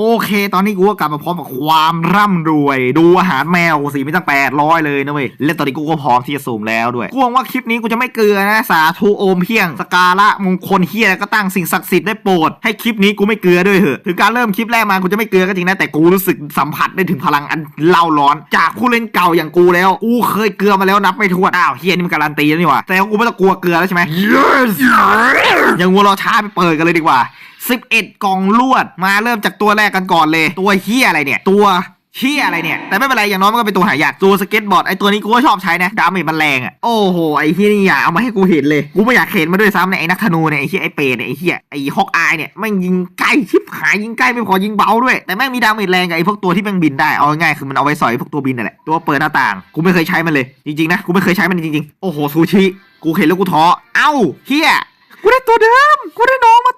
โอเค ตอนนี้กูก็กลับมาพร้อมกับความร่ำรวย ดูอาหารแมวกูสิไม่ตั้งแปดร้อยเลยนะเว้ยและตอนนี้กูก็พร้อมที่จะสูมแล้วด้วยกูหวังว่าคลิปนี้กูจะไม่เกลือนะสาธุโอมเพียง สการะมงคลเฮียก็ตั้งสิ่งศักดิ์สิทธิ์ได้โปรดให้คลิปนี้กูไม่เกลือด้วยเหอะถึงการเริ่มคลิปแรกมากูจะไม่เกลือก็จริงนะแต่กูรู้สึกสัมผัสได้ถึงพลังอันเล่าร้อน จากผู้เล่นเก่าอย่างกูแล้วกูเคยเกลือมาแล้วนับไม่ถ้วนอ้าวเฮียนี่มันการันตีแล้วนี่หว่าแต่ว่ากูไม่ต้องกลัวเกลือแล้วใช่ไหม yes อย่างวัวรอช้าไปเปิดกันเลยดีกว่า 11 กล่องลวด มาเริ่มจากตัวแรกกันก่อนเลย ตัวเฮียอะไรเนี่ย ตัวเฮียอะไรเนี่ย แต่ไม่เป็นไร อย่างน้อยมันก็เป็นตัวหายากตัวสเก็ตบอร์ดไอตัวนี้กูก็ชอบใช้นะ ดาเมจมันแรงอะ โอ้โห ไอเฮียนี่อย่าเอามาให้กูเห็นเลย กูไม่อยากเห็นมาด้วยซ้ำเนี่ยไอนักธนูเนี่ย ไอเฮียไอเปรตเนี่ยไอเฮียไอฮอกอายเนี่ยแม่งยิงใกล้ชิบหายยิงใกล้ไม่พอยิงเบาด้วย แต่แม่งมีดาเมจแรงกับไอพวกตัวที่แม่งบินได้เอาง่ายคือมันเอาไว้สอยพวกตัวบินนั่นแหละตัวเปิดหน้าต่างกูไม่เคยใช้มันเลยจริงๆนะกูไม่เคยใช้มันจริงๆโอ้โหซูชิกูเห็นแล้วกูท้อเอ้าเฮียกูได้ตัวเดิมกูได้น้องมา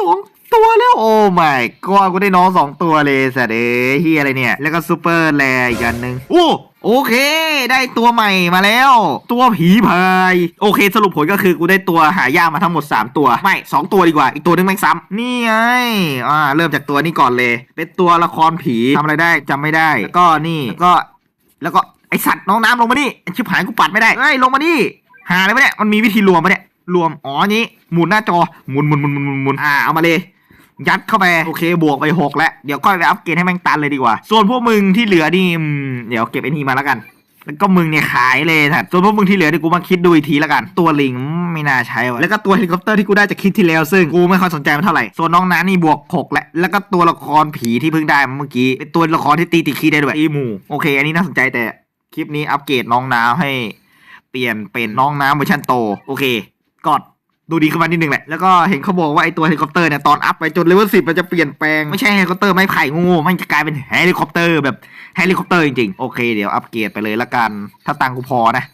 สอง ตัวแล้วโอ้ไม่ก็กูได้น้องสองตัวเลยสัตว์เอ้ยเฮียอะไรเนี่ย แล้วก็ซูเปอร์แลอีกอันหนึ่งโอ้โอเค ได้ตัวใหม่มาแล้ว ตัวผีพาย โอเค สรุปผลก็คือกูได้ตัวหายากมาทั้งหมด 3 ตัว ไม่ 2 ตัวดีกว่า อีกตัวนึงแม่งซ้ำนี่ไงอ่าเริ่มจากตัวนี้ก่อนเลย เป็นตัวละครผีทำอะไรได้จำไม่ได้แล้วก็นี่แล้วก็ แล้วก็ไอสัตว์น้องน้ำลงมานี่ไอ้ชิบหายกูปัดไม่ได้เฮ้ยลงมานี่หาอะไรไหมเนี่ยมันมีวิธีรวมไหมเนี่ยรวมอ๋อนี้หมุนหน้าจอหมุนหมุนหมุนหมุนหมุนหมุนอ่าเอามาเลย ยัดเข้าไปโอเคบวกไปหกแล้วเดี๋ยวก็ไปอัพเกรดให้แม่งตันเลยดีกว่า ส่วนพวกมึงที่เหลือนี่เดี๋ยวเก็บไอ้นี่มาแล้วกันแล้วก็มึงเนี่ยขายเลยถัดส่วนพวกมึงที่เหลือเดี๋ยวกูมาคิดดูอีกทีแล้วกัน ตัวลิงไม่น่าใช้ว่ะแล้วก็ตัวเฮลิคอปเตอร์ที่กูได้จากคลิปที่แล้วซึ่งกูไม่ค่อยสนใจมันเท่าไหร่ ส่วนน้องน้านี่บวกหกแล้วแล้วก็ตัวละครผีที่เพิ่งได้เมื่อกี้ เป็นตัวละครที่ตีติคีได้ด้วยอีหมู โอเค อันนี้น่าสนใจแต่คลิปนี้อัปเกรดน้องน้ำให้ เปลี่ยนเป็นน้องน้ำเวอร์ชันโต โอเค กด ดูดีขึ้นมานิดนึงแหละ แล้วก็เห็นเขาบอกว่าไอตัวเฮลิคอปเตอร์เนี่ยตอนอัพไปจนเลเวลสิบมันจะเปลี่ยนแปลง ไม่ใช่เฮลิคอปเตอร์ไม้ไผ่งูมันจะกลายเป็นเฮลิคอปเตอร์แบบเฮลิคอปเตอร์จริงๆ โอเคเดี๋ยวอัปเกรดไปเลยละกัน ถ้าตังกูพอนะ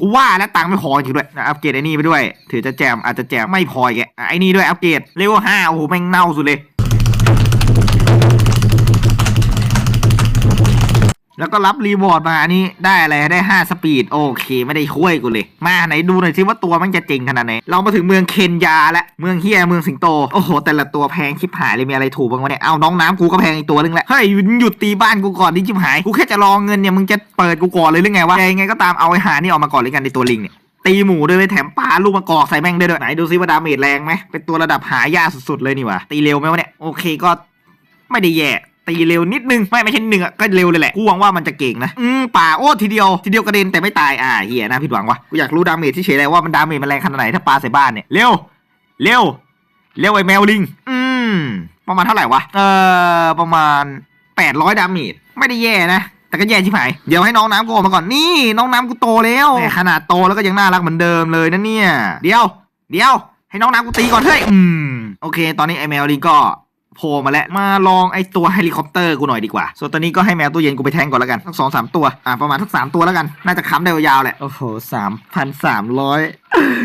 กูว่าแล้วตังไม่พอจริงด้วยนะอัปเกรดไอ้นี่ไปด้วย ถือจะแจมอาจจะแจมไม่พอแกไอ้นี่ด้วยอัปเกรดเลเวลห้าโอ้โหแม่งเน่าสุดเลย แล้วก็รับรีวอร์ดมาอันนี้ได้อะไรได้ 5 สปีด โอเค ไม่ได้ช่วยกูเลย มาไหนดูหน่อยสิว่าตัวมันจะจริงขนาดไหน เรามาถึงเมืองเคนยาและเมืองเฮียเมืองสิงโต โอ้โห แต่ละตัวแพงชิบหายเลยมีอะไรถูกบ้างวะเนี่ย เอาน้องน้ำกูก็แพงอีกตัวนึงแหละเฮ้ยหยุดตีบ้านกูก่อนดิชิบหาย กูแค่จะรองเงินเนี่ยมึงจะเปิดกูก่อนเลยหรือไงวะยังไงก็ตามเอาไอ้หานี่ออกมาก่อนเลยกันในตัวลิงเนี่ยตีหมูด้วยเลยแถมปลาลูกมะกอกใส่แม่งได้ด้วยไหนดูซิว่าดาเมจแรงไหมเป็นตัวระดับหายาสุดๆเลยนี่วะตีเร็วไหมวะเนี่ยโอเคก็ไม่ได้แย่ ตีเร็วนิดนึง ไม่ไม่ใช่นิดนึงอะก็เร็วเลยแหละกูหวังว่ามันจะเก่งนะอืมป่าโอ้ทีเดียวทีเดียวกระเด็นแต่ไม่ตายอ่าเฮียน่าผิดหวังว่ะกูอยากรู้ดาเมจที่เฉยเลยว่ามันดาเมจมันแรงขนาดไหนถ้าปลาใส่บ้านเนี่ยเร็วเร็วเร็วไอ้แมวลิง อืมประมาณเท่าไหร่วะเออประมาณ 800 ดาเมจไม่ได้แย่นะแต่ก็แย่ชิบหาย เดี๋ยวให้น้องน้ำกูออกมาก่อนนี่ น้องน้ำกูโตแล้วขนาดโตแล้วก็ยังน่ารักเหมือนเดิมเลยนะเนี่ย เดี๋ยว เดี๋ยว ให้น้องน้ำกูตีก่อนเฮ้ยอืมโอเค ตอนนี้ไอแมวลิงก็ โผล่มาแล้วมาลองไอตัวเฮลิคอปเตอร์กูหน่อยดีกว่า ส่วนตอนนี้ก็ให้แมวตู้เย็นกูไปแทงก่อนแล้วกันทั้งสองสามตัว อ่าประมาณทั้งสามตัวแล้วกัน น่าจะค้ำได้ยาวๆแหละ โอ้โหสามพันสามร้อย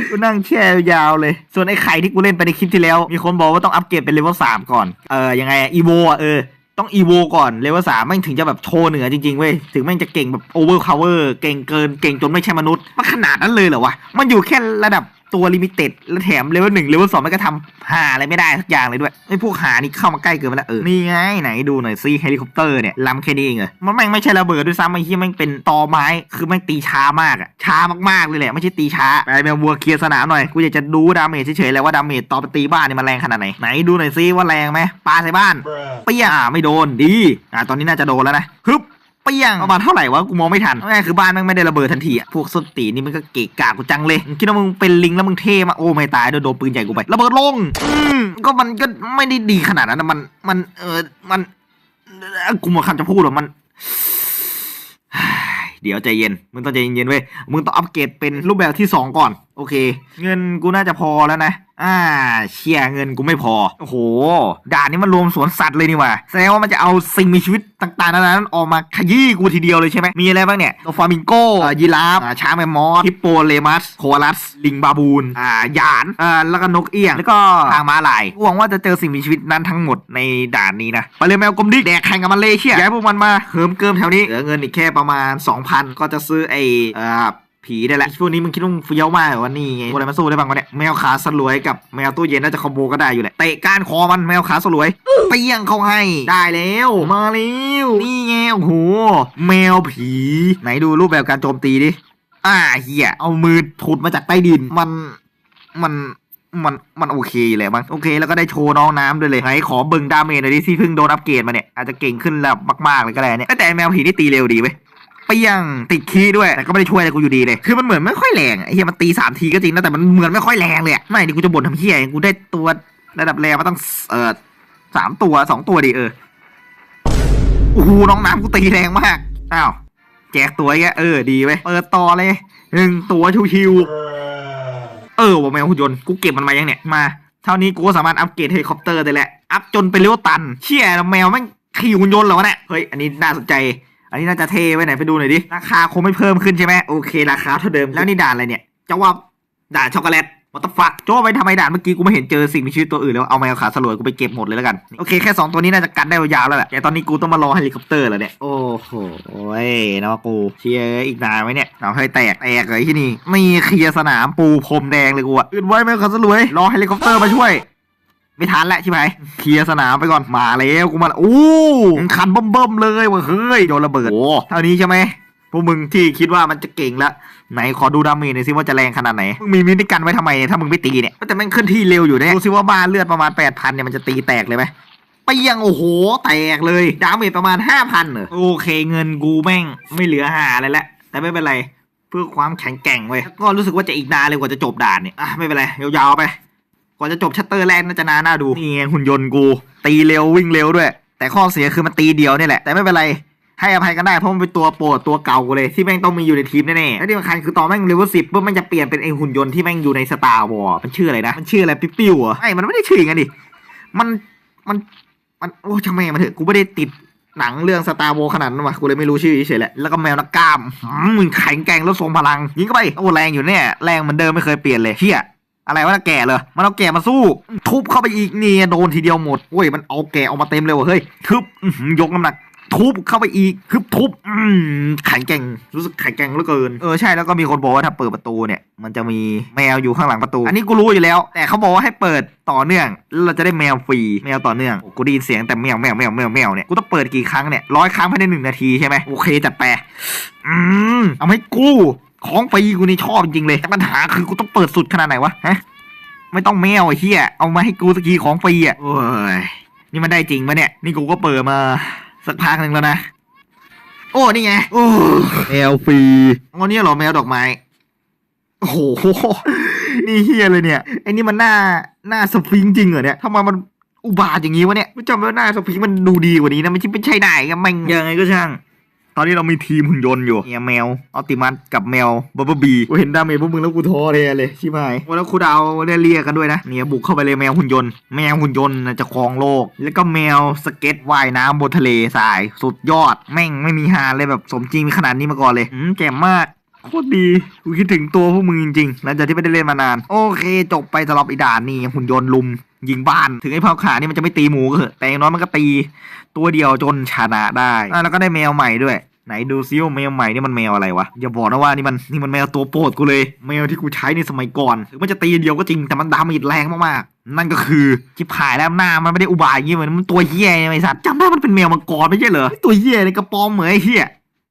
กูนั่งแช่ยาวเลย ส่วนไอ้ไข่ที่กูเล่นไปในคลิปที่แล้ว มีคนบอกว่าต้องอัปเกรดเป็นเลเวลสามก่อน เออยังไงอีโวอะเออต้องอีโวก่อนเลเวลสามแม่งถึงจะแบบโชว์เหนือจริงๆเว้ย ถึงแม่งจะเก่งแบบโอเวอร์คาเวอร์เก่งเกินเก่งจนไม่ใช่มนุษย์มันขนาดนั้นเลยเหรอวะ มันอยู่แค่ระดับ ตัวลิมิเต็ดแล้วแถมเลเวลหนึ่งเลเวลสองมันก็ทำหาอะไรไม่ได้สักอย่างเลยด้วยไอ้พวกหานี่เข้ามาใกล้เกินไปแล้วเออนี่ไงไหนดูหน่อยซิเฮลิคอปเตอร์เนี่ยลำแค่นี้เองเหรอมันแม่งไม่ใช่ระเบิดด้วยซ้ำไอ้ที่แม่งเป็นตอไม้คือแม่งตีช้ามากอะช้ามากๆเลยแหละไม่ใช่ตีช้าไปแมววัวเคลียร์สนามหน่อยกูอยากจะดูดาเมจเฉยๆแล้วว่าดาเมจตอนไปตีบ้านนี่มันแรงขนาดไหนไหนดูหน่อยซิว่าแรงไหมปาใส่บ้านเปี้ยอะไม่โดนดีอะตอนนี้น่าจะโดนแล้วนะฮึบ เปี้ยงประมาณเท่าไหร่วะกูมองไม่ทันง่ายคือบ้านแม่งไม่ได้ระเบิดทันทีอะพวกส้นตีนนี่มันก็เกะกะกูจังเลยมึงคิดว่ามึงเป็นลิงแล้วมึงเท่มากโอ้ไม่ตายโดนโดนปืนใหญ่กูไประเบิดลงอืมก็มันก็ไม่ได้ดีขนาดนั้นนะมันมันเออมันเอ่อกูหมดคำจะพูดหรอกมันเดี๋ยวใจเย็น มึงต้องใจเย็นๆเว้ย มึงต้องอัปเกรดเป็นรูปแบบที่ 2 ก่อน โอเค เงินกูน่าจะพอแล้วนะ อ่า เชียเงินกูไม่พอ โอ้โห ด่านนี้มันรวมสวนสัตว์เลยนี่ว่าแสดงว่ามันจะเอาสิ่งมีชีวิตต่างๆนานานั้นออกมาขยี้กูทีเดียวเลยใช่ไหม มีอะไรบ้างเนี่ยตัวฟามิงโกอ่ายีราฟช้างแมมมอสฮิปโปเลมัส โคอาลัส ลิงบาบูน อ่า หยาน อ่า แล้วก็นกเอี้ยง แล้วก็ทางม้าลายหวังว่าจะเจอสิ่งมีชีวิตนั้นทั้งหมดในด่านนี้นะ ไปเลยแมวกลมดิกแดกแข่งกับมันเลยเชี่ยย้ายพวกมันมาเหิมเกิมแถวนี้ เหลือเงินอีกแค่ประมาณ 2,000 ก็จะซื้อไอ้เอ่อ ผีได้แหละพวกนี้มึงคิดว่ามึงเฟี้ยวมากเหรอวะนี่ไงวกอะไรมาสู้ได้บ้างวะเนี่ยแมวขาสลวยกับแมวตู้เย็นน่าจะคอมโบก็ได้อยู่แหละเตะก้านคอมันแมวขาสลวยเปี้ยงเข้าให้ได้แล้วมาแล้วนี่ไงโอ้โหแมวผี ไหนดูรูปแบบการโจมตีดิอ่าเฮียเอามือถุดมาจากใต้ดินมันมันมันมันโอเคอยู่แหละมั้งโอเคแล้วก็ได้โชว์น้องน้ำด้วยเลยไหนขอเบิ่งดาเมจหน่อยดิที่เพิ่งโดนอัปเกรดมาเนี่ยอาจจะเก่งขึ้นแล้วมากๆเลยก็ได้เนี่ยแต่แมวผีนี่ตีเร็วดีเว้ย เปี้ยงติดคีย์ด้วยแต่ก็ไม่ได้ช่วยอะไรกูอยู่ดีเลยคือมันเหมือนไม่ค่อยแรงไอ้เฮียมันตีสามทีก็จริงนะแต่มันเหมือนไม่ค่อยแรงเลยไม่ดิกูจะบ่นทำเฮียกูได้ตัวระดับแรงมาตั้งเออสามตัวสองตัวดิเออโอ้โหน้องน้ำกูตีแรงมากอ้าวแจกตัวแกเออดีเว้เปิดต่อเลยหนึ่งตัวชิวๆเออว่าแมวหุ่นยนต์กูเก็บมันมายังเนี่ยมาเท่านี้กูก็สามารถอัปเกรดเฮลิคอปเตอร์ได้แหละ อัพจนเป็นเรียกว่าตัน เชี่ยแมวแม่งขี่หุ่นยนต์เหรอวะเนี่ย เฮ้ย อันนี้น่าสนใจ อันนี้น่าจะเท่ไว้ไหนไปดูหน่อยดิ ราคาคงไม่เพิ่มขึ้นใช่ไหมโอเค ราคาเท่าเดิม แล้วนี่ด่านอะไรเนี่ยจะว่าด่านช็อกโกแลตวัตฟักโจ้ไปทำไมด่านเมื่อกี้กูไม่เห็นเจอสิ่งมีชีวิตตัวอื่นแล้วเอาแมวขาสลวยกูไปเก็บหมดเลยแล้วกัน โอเคแค่สองตัวนี้น่าจะกันได้ยาวๆแล้วแหละแต่ตอนนี้กูต้องมารอเฮลิคอปเตอร์แล้วเนี่ย โอ้โหโอ้ยนะกูเชียร์อีกนานไหมเนี่ยเอาให้แตกแตกเลยที่นี่นี่เคลียร์สนามปูพรมแดงเลยกูอะอื่นไว้แมวขาสลวยรอเฮลิคอปเตอร์มาช่วย ไม่ทันแล้วใช่ไหมเคลียร์สนามไปก่อนมาแล้วกูมาโอ้คันเบิ่มๆเลยเว้ยเฮ้ยโดนระเบิดโอ้เท่านี้ใช่ไหมพวกมึงที่คิดว่ามันจะเก่งละไหนขอดูดาเมจหน่อยสิว่าจะแรงขนาดไหน มึงมีมินิกันไว้ทำไมเนี่ยถ้ามึงไม่ตีเนี่ยแต่แม่งขึ้นที่เร็วอยู่เนี่ยดูสิว่าบ้านเลือดประมาณแปดพันเนี่ยมันจะตีแตกเลยไหมไปยังโอ้โห แตกเลย ดาเมจประมาณห้าพันเหรอโอเคเงินกูแม่งไม่เหลือหาอะไรแล้วแต่ไม่เป็นไรเพื่อความแข็งแกร่งเว้ยก็รู้สึกว่าจะอีกนานเลยกว่าจะจบด่านเนี่ยอะไม่เป็นไรยาวๆไป กว่าจะจบชัตเตอร์แรกน่าจะนานน่าดูนี่ไงหุ่นยนต์กู ตีเร็ววิ่งเร็วด้วย แต่ข้อเสียคือมันตีเดียวนี่แหละ แต่ไม่เป็นไรให้อภัยกันได้เพราะมันเป็นตัวโปรดตัวเก่ากูเลยที่แม่งต้องมีอยู่ในทีมแน่ๆแล้วที่สำคัญคือตอนแม่งเลเวลสิบปุ๊บมันจะเปลี่ยนเป็นไอหุ่นยนต์ที่แม่งอยู่ในสตาร์วอร์มันชื่ออะไรนะ มันชื่ออะไรปิ๊ปิ้วเหรอไอ้มันไม่ได้ชื่ออย่างดิมันมันมันโอ้ช่างแม่มันเถอะกูไม่ได้ติดหนังเรื่องสตาร์วอขนาดนั้นวะกูเลยไม่รู้ชื่อเฉยๆแหละแล้วก็แมวนักกล้ามมึงแข็งแกร่งแล้วทรงพลังยิงเข้าไปโอ้แรงอยู่เนี่ยแรงเหมือนเดิมไม่เคยเปลี่ยนเลยเฮีย อะไรวะแก่เลยมันเอาแก่มาสู้ ทุบเข้าไปอีกเนี่ยโดนทีเดียวหมดโอ้ยมันเอาแก่ออกมาเต็มเลยว่ะเฮ้ยทึบยกน้ำหนักทุบเข้าไปอีกทึบทุบอืมแข็งแกร่งรู้สึกแข็งแกร่งเหลือเกินเออใช่แล้วก็มีคนบอกว่าถ้าเปิดประตูเนี่ย มันจะมีแมวอยู่ข้างหลังประตู อันนี้กูรู้อยู่แล้ว แต่เขาบอกว่าให้เปิดต่อเนื่องเราจะได้แมวฟรีแมวต่อเนื่องโอ้กูได้ยินเสียงแต่แมวแมวแมวแมวแมวเนี่ยกูต้องเปิดกี่ครั้งเนี่ยร้อยครั้งภายในหนึ่งนาทีใช่ไหมโอเคจัดไปอืมเอาให้กู ของฟรีกูนี่ชอบจริงๆเลยแต่ปัญหาคือกูต้องเปิดสุดขนาดไหนวะฮะไม่ต้องแมวไอ้เหี้ยเอามาให้กูสักทีของฟรีอะโอ้ยนี่มันได้จริงปะเนี่ยนี่กูก็เปิดมาสักพักหนึ่งแล้วนะโอ้นี่ไงโอ้แมวฟรีอ๋อเนี่ยเหรอแมวดอกไม้โอ้โหนี่เฮียเลยเนี่ยไอ้นี่มันหน้าหน้าสฟิงค์จริงเหรอเนี่ยทำไมมันอุบาทอย่างงี้วะเนี่ยไม่จำว่าหน้าสฟิงค์มันดูดีกว่านี้นะไม่ใช่ไม่ใช่ได้กันแม่งยังไงก็ช่าง ตอนนี้เรามีทีมหุ่นยนต์อยู่เนี่ยแมวออติมัสกับแมวบับเบิลบีกูเห็นดาเมจพวกมึงแล้วกูท้อเลยเลยชิบหายโอ้แล้วครูดาวได้เรียกกันด้วยนะเนี่ยบุกเข้าไปเลยแมวหุ่นยนต์ แมวหุ่นยนต์น่ะจะครองโลก แล้วก็แมวสเก็ตว่ายน้ำบนทะเลทราย สุดยอด แม่งไม่มีหาเลยแบบสมจริงขนาดนี้มาก่อนเลยอืมแจ่มมากโคตรดีกูคิดถึงตัวพวกมึงจริงๆหลังจากที่ไม่ได้เล่นมานาน โอเค จบไปสำหรับอีด่านนี่หุ่นยนต์ลุม ยิงบ้าน ถึงไอ้เผาขานี่มันจะไม่ตีหมูก็เถอะแต่อย่างน้อยมันก็ตีตัวเดียวจนชนะได้แล้วก็ได้แมวใหม่ด้วยไหนดูซิว่าแมวใหม่นี่มันแมวอะไรวะอย่าบอกนะว่านี่มันนี่มันแมวตัวโปรดกูเลย แมวที่กูใช้ในสมัยก่อนถึงมันจะตีเดียวก็จริงแต่มันดาเมจแรงมากๆนั่นก็คือจิบหายแล้วหน้ามันไม่ได้อุบายอย่างงี้เหมือนมันตัวเหี้ยไอ้สัตว์จำได้มันเป็นแมวมังกรไม่ใช่เหรอตัวเหี้ยในกระป๋อมเหมือนไอ้เหี้ย